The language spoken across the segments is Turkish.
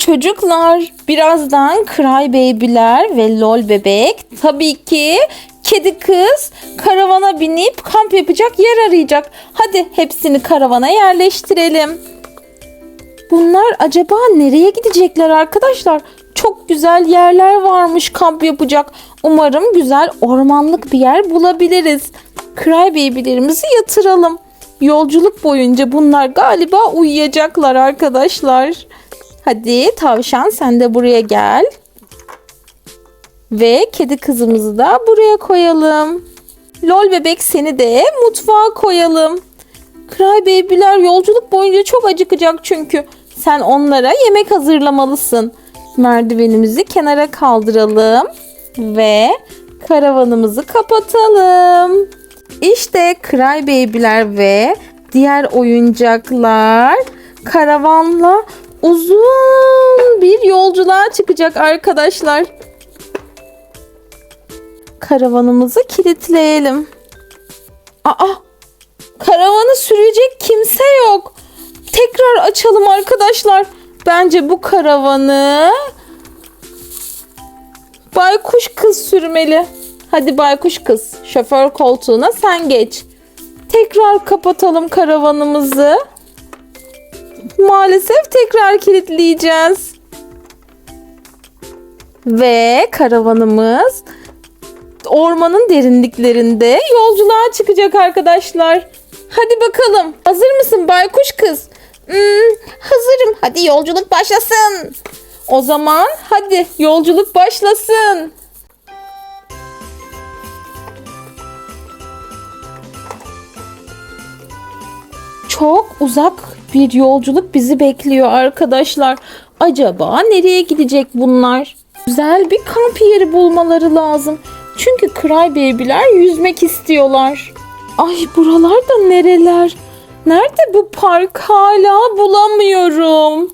Çocuklar, birazdan Cry Baby'ler ve Lol Bebek tabii ki kedi kız karavana binip kamp yapacak yer arayacak. Hadi hepsini karavana yerleştirelim. Bunlar acaba nereye gidecekler arkadaşlar? Çok güzel yerler varmış kamp yapacak. Umarım güzel ormanlık bir yer bulabiliriz. Cry Baby'lerimizi yatıralım. Yolculuk boyunca bunlar galiba uyuyacaklar arkadaşlar. Hadi tavşan sen de buraya gel. Ve kedi kızımızı da buraya koyalım. Lol bebek seni de mutfağa koyalım. Cry Baby'ler yolculuk boyunca çok acıkacak çünkü. Sen onlara yemek hazırlamalısın. Merdivenimizi kenara kaldıralım ve karavanımızı kapatalım. İşte Cry Baby'ler ve diğer oyuncaklar karavanla uzun bir yolculuğa çıkacak arkadaşlar. Karavanımızı kilitleyelim. Aa! Karavanı sürecek kimse yok. Tekrar açalım arkadaşlar. Bence bu karavanı Baykuş kız sürmeli. Hadi baykuş kız, şoför koltuğuna sen geç. Tekrar kapatalım karavanımızı. Maalesef tekrar kilitleyeceğiz. Ve karavanımız ormanın derinliklerinde yolculuğa çıkacak arkadaşlar. Hadi bakalım. Hazır mısın baykuş kız? Hmm, hazırım. Hadi yolculuk başlasın. O zaman hadi yolculuk başlasın. Çok uzak bir yolculuk bizi bekliyor arkadaşlar. Acaba nereye gidecek bunlar? Güzel bir kamp yeri bulmaları lazım. Çünkü Cry yüzmek istiyorlar. Ay buralar da nereler? Nerede bu park hala bulamıyorum.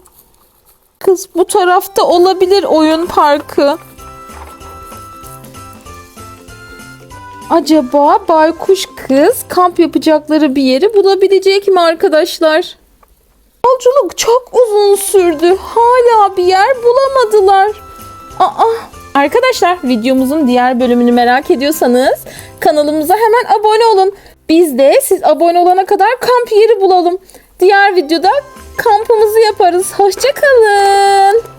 Kız bu tarafta olabilir oyun parkı. Acaba baykuş kız kamp yapacakları bir yeri bulabilecek mi arkadaşlar? Yolculuk çok uzun sürdü. Hala bir yer bulamadılar. Aa, arkadaşlar videomuzun diğer bölümünü merak ediyorsanız kanalımıza hemen abone olun. Biz de siz abone olana kadar kamp yeri bulalım. Diğer videoda kampımızı yaparız. Hoşçakalın.